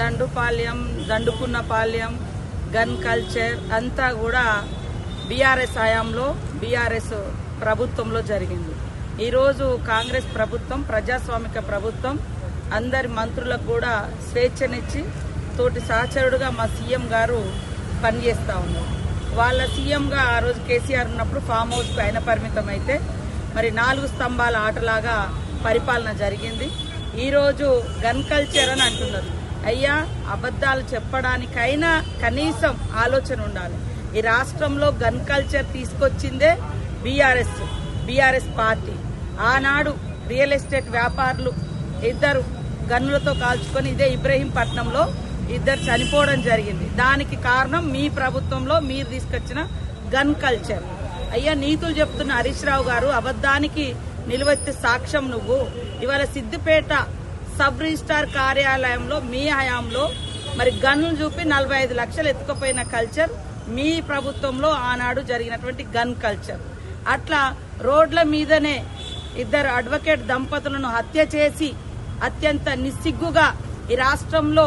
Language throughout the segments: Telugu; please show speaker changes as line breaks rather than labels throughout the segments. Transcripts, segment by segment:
దండుపాల్యం దండుకున్నపాల్యం గన్ కల్చర్ అంతా కూడా బీఆర్ఎస్ హయాంలో బీఆర్ఎస్ ప్రభుత్వంలో జరిగింది. ఈరోజు కాంగ్రెస్ ప్రభుత్వం ప్రజాస్వామిక ప్రభుత్వం అందరి మంత్రులకు కూడా స్వేచ్ఛనిచ్చి తోటి సహచరుడుగా మా సీఎం గారు పనిచేస్తూ ఉన్నారు. వాళ్ళ సీఎంగా ఆ రోజు కేసీఆర్ ఉన్నప్పుడు ఫామ్ హౌస్కి ఆయన పరిమితం అయితే మరి నాలుగు స్తంభాల ఆటలాగా పరిపాలన జరిగింది. ఈరోజు గన్ కల్చర్ అని అంటున్నారు. అయ్యా అబద్ధాలు చెప్పడానికైనా కనీసం ఆలోచన ఉండాలి. ఈ రాష్ట్రంలో గన్ కల్చర్ తీసుకొచ్చిందే బీఆర్ఎస్ బీఆర్ఎస్ పార్టీ. ఆనాడు రియల్ ఎస్టేట్ వ్యాపారులు ఇద్దరు గన్నులతో కాల్చుకొని ఇదే ఇబ్రహీంపట్నంలో ఇద్దరు చనిపోవడం జరిగింది. దానికి కారణం మీ ప్రభుత్వంలో మీరు తీసుకొచ్చిన గన్ కల్చర్. అయ్యా నీతులు చెప్తున్న హరీష్ రావు గారు అబద్ధానికి నిలువెత్తి సాక్ష్యం నువ్వు. ఇవాళ సిద్దిపేట సబ్ రిజిస్టార్ కార్యాలయంలో మీ హయాంలో మరి గన్ను చూపి నలభై ఐదు లక్షలు ఎత్తుకుపోయిన కల్చర్ మీ ప్రభుత్వంలో ఆనాడు జరిగినటువంటి గన్ కల్చర్. అట్లా రోడ్ల మీదనే ఇద్దరు అడ్వకేట్ దంపతులను హత్య చేసి అత్యంత నిస్సిగ్గుగా ఈ రాష్ట్రంలో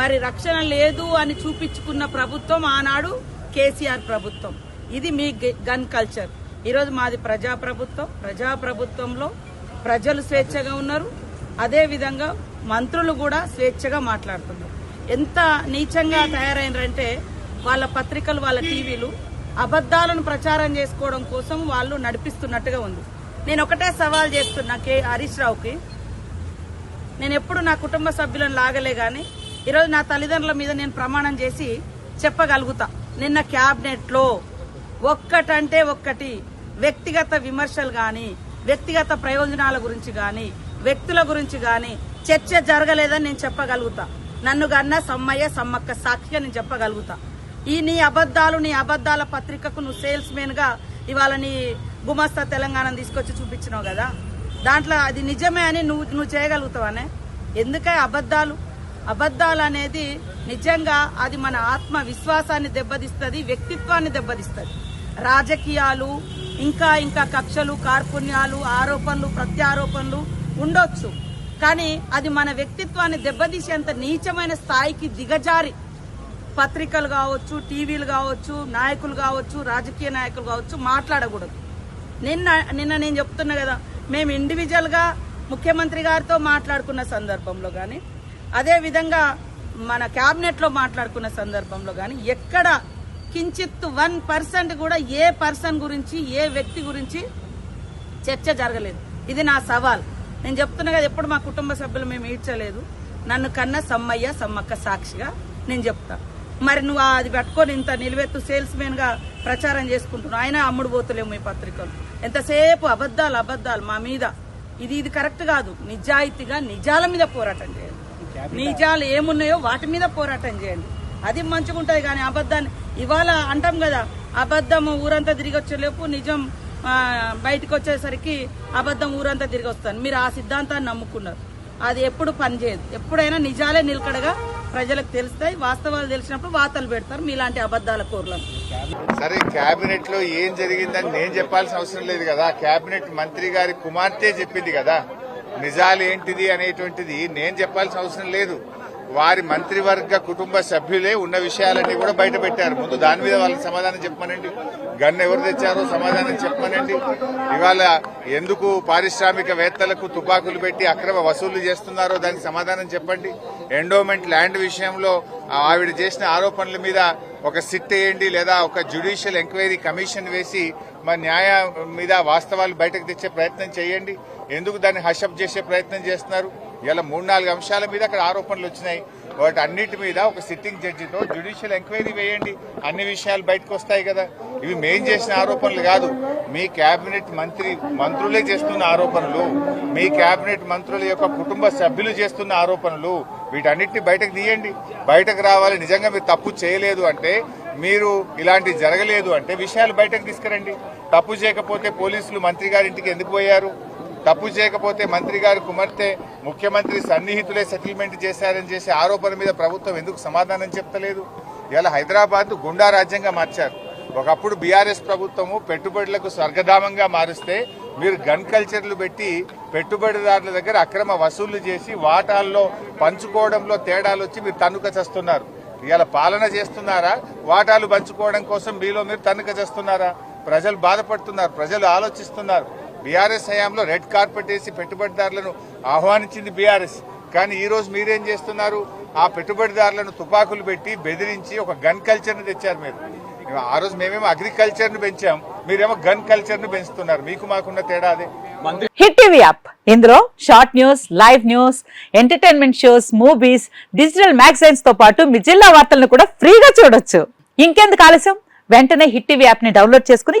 మరి రక్షణ లేదు అని చూపించుకున్న ప్రభుత్వం ఆనాడు కేసీఆర్ ప్రభుత్వం. ఇది మీ గన్ కల్చర్. ఈరోజు మాది ప్రజా ప్రభుత్వం ప్రజా ప్రభుత్వంలో ప్రజలు స్వేచ్ఛగా ఉన్నారు. అదేవిధంగా మంత్రులు కూడా స్వేచ్ఛగా మాట్లాడుతున్నారు. ఎంత నీచంగా తయారైనారంటే వాళ్ళ పత్రికలు వాళ్ళ టీవీలు అబద్ధాలను ప్రచారం చేసుకోవడం కోసం వాళ్ళు నడిపిస్తున్నట్టుగా ఉంది. నేను ఒకటే సవాల్ చేస్తున్నా కే హరీష్ రావుకి. నేను ఎప్పుడు నా కుటుంబ సభ్యులను లాగలే కానీ ఈరోజు నా తల్లిదండ్రుల మీద నేను ప్రమాణం చేసి చెప్పగలుగుతా. నిన్న క్యాబినెట్లో ఒక్కటంటే ఒక్కటి వ్యక్తిగత విమర్శలు కానీ వ్యక్తిగత ప్రయోజనాల గురించి కానీ వ్యక్తుల గురించి కానీ చర్చ జరగలేదని నేను చెప్పగలుగుతా. నన్ను కన్నా సమ్మయ్య సమ్మక్క సాక్షిగా నేను చెప్పగలుగుతా. ఈ నీ అబద్ధాలు నీ అబద్ధాల పత్రికకు నువ్వు సేల్స్ మెన్గా ఇవాళ నీ గుమస్తా తెలంగాణ తీసుకొచ్చి చూపించినావు కదా. దాంట్లో అది నిజమే అని నువ్వు నువ్వు చేయగలుగుతావనే? ఎందుకే అబద్ధాలు? అబద్ధాలు అనేది నిజంగా అది మన ఆత్మ విశ్వాసాన్ని దెబ్బతీస్తుంది వ్యక్తిత్వాన్ని దెబ్బతీస్తుంది. రాజకీయాలు ఇంకా ఇంకా కక్షలు కార్పుణ్యాలు ఆరోపణలు ప్రత్యారోపణలు ఉండొచ్చు. కానీ అది మన వ్యక్తిత్వాన్ని దెబ్బతీసేంత నీచమైన స్థాయికి దిగజారి. పత్రికలు కావచ్చు టీవీలు కావచ్చు నాయకులు కావచ్చు రాజకీయ నాయకులు కావచ్చు మాట్లాడకూడదు. నిన్న నిన్న నేను చెప్తున్నా కదా మేము ఇండివిజువల్గా ముఖ్యమంత్రి గారితో మాట్లాడుకున్న సందర్భంలో కానీ అదే విధంగా మన క్యాబినెట్లో మాట్లాడుకున్న సందర్భంలో కానీ ఎక్కడ కించిత్ వన్ పర్సెంట్ కూడా ఏ పర్సన్ గురించి ఏ వ్యక్తి గురించి చర్చ జరగలేదు. ఇది నా సవాల్. నేను చెప్తున్నా కదా ఎప్పుడు మా కుటుంబ సభ్యులు మేము ఈడ్చలేదు నన్ను కన్న సమ్మయ్య సమ్మక్క సాక్షిగా నేను చెప్తా. మరి నువ్వు అది పెట్టుకొని ఇంత నిలువెత్తు సేల్స్గా ప్రచారం చేసుకుంటున్నావు. ఆయన అమ్ముడు పోతలేము మీ పత్రికలు. ఎంతసేపు అబద్ధాలు అబద్ధాలు మా మీద. ఇది ఇది కరెక్ట్ కాదు. నిజాయితీగా నిజాల మీద పోరాటం చేయండి. నిజాలు ఏమున్నాయో వాటి మీద పోరాటం చేయండి. అది మంచిగా ఉంటుంది కానీ అబద్ధాన్ని ఇవాళ అంటాం కదా అబద్ధం ఊరంతా తిరిగి వచ్చేలోపు నిజం బయటకు వచ్చేసరికి అబద్ధం ఊరంతా తిరిగి వస్తాను. మీరు ఆ సిద్ధాంతాన్ని నమ్ముకున్నారు. అది ఎప్పుడు పనిచేయదు ఎప్పుడైనా నిజాలే నిలకడగా ప్రజలకు తెలుస్తాయి. వాస్తవాలు తెలిసినప్పుడు వార్తలు పెడతారు. మీలాంటి అబద్ధాల కూరలను.
సరే కేబినెట్లో ఏం జరిగిందని నేను చెప్పాల్సిన అవసరం లేదు కదా. కేబినెట్ మంత్రి గారి కుమార్తె చెప్పింది కదా. నిజాలు ఏంటిది అనేటువంటిది నేను చెప్పాల్సిన అవసరం లేదు. వారి మంత్రివర్గ కుటుంబ సభ్యులే ఉన్న విషయాలన్నీ కూడా బయట పెట్టారు. ముందు దాని మీద వాళ్ళకి సమాధానం చెప్పమనండి. గన్ ఎవరు తెచ్చారో సమాధానం చెప్పమనండి. ఇవాళ ఎందుకు పారిశ్రామికవేత్తలకు తుపాకులు పెట్టి అక్రమ వసూలు చేస్తున్నారో దానికి సమాధానం చెప్పండి. ఎండోమెంట్ ల్యాండ్ విషయంలో ఆవిడ చేసిన ఆరోపణల మీద ఒక సిట్ వేయండి లేదా ఒక జ్యుడిషియల్ ఎంక్వైరీ కమిషన్ వేసి మా న్యాయ మీద వాస్తవాలు బయటకు తెచ్చే ప్రయత్నం చేయండి. ఎందుకు దాన్ని హషప్ చేసే ప్రయత్నం చేస్తున్నారు? ఇలా మూడు నాలుగు అంశాల మీద అక్కడ ఆరోపణలు వచ్చినాయి. వాటి అన్నిటి మీద ఒక సిట్టింగ్ జడ్జితో జ్యుడిషియల్ ఎంక్వైరీ వేయండి. అన్ని విషయాలు బయటకు వస్తాయి కదా. ఇవి మేం చేసిన ఆరోపణలు కాదు. మీ కేబినెట్ మంత్రి మంత్రులే చేస్తున్న ఆరోపణలు. మీ కేబినెట్ మంత్రుల యొక్క కుటుంబ సభ్యులు చేస్తున్న ఆరోపణలు. వీటన్నిటిని బయటకు తీయండి. బయటకు రావాలి. నిజంగా మీరు తప్పు చేయలేదు అంటే మీరు ఇలాంటి జరగలేదు అంటే విషయాలు బయటకు తీసుకురండి. తప్పు చేయకపోతే పోలీసులు మంత్రి గారింటికి ఎందుకు పోయారు? తప్పు చేయకపోతే మంత్రి గారు కుమార్తె ముఖ్యమంత్రి సన్నిహితులే సెటిల్మెంట్ చేశారని చేసే ఆరోపణ మీద ప్రభుత్వం ఎందుకు సమాధానం చెప్తలేదు? ఇవాళ హైదరాబాద్ గుండా రాజ్యంగా మార్చారు. ఒకప్పుడు బీఆర్ఎస్ ప్రభుత్వము పెట్టుబడులకు స్వర్గధామంగా మారుస్తే మీరు గన్ కల్చర్లు పెట్టి పెట్టుబడిదారుల దగ్గర అక్రమ వసూళ్ళు చేసి వాటాల్లో పంచుకోవడంలో తేడాలు వచ్చి మీరు తన్నుక చేస్తున్నారు. ఇవాళ పాలన చేస్తున్నారా? వాటాలు పంచుకోవడం కోసం మీలో మీరు తన్నుక చేస్తున్నారా? ప్రజలు బాధపడుతున్నారు ప్రజలు ఆలోచిస్తున్నారు. బీఆర్ఎస్ హయాంలో రెడ్ కార్పెట్ వేసి పెట్టుబడిదారులను ఆహ్వానించింది బీఆర్ఎస్. కానీ ఈ రోజు మీరేం చేస్తున్నారు? ఆ పెట్టుబడిదారులను తుపాకులు పెట్టి బెదిరించి ఒక గన్ కల్చర్ని తెచ్చారు మీరు. ఆ రోజు మేమేమో అగ్రికల్చర్ని పెంచాం. మీరేమో గన్ కల్చర్ని పెంచుతున్నారు. మీకు మాకున్న తేడా అదే.
Hit TV app. ఇందులో short news live news entertainment shows movies digital మ్యాగజైన్స్తో పాటు మీ జిల్లా వార్తలను కూడా ఫ్రీగా చూడొచ్చు. ఇంకెందుకు ఆలస్యం? వెంటనే హిట్ టీవీ యాప్ని డౌన్లోడ్ చేసుకుని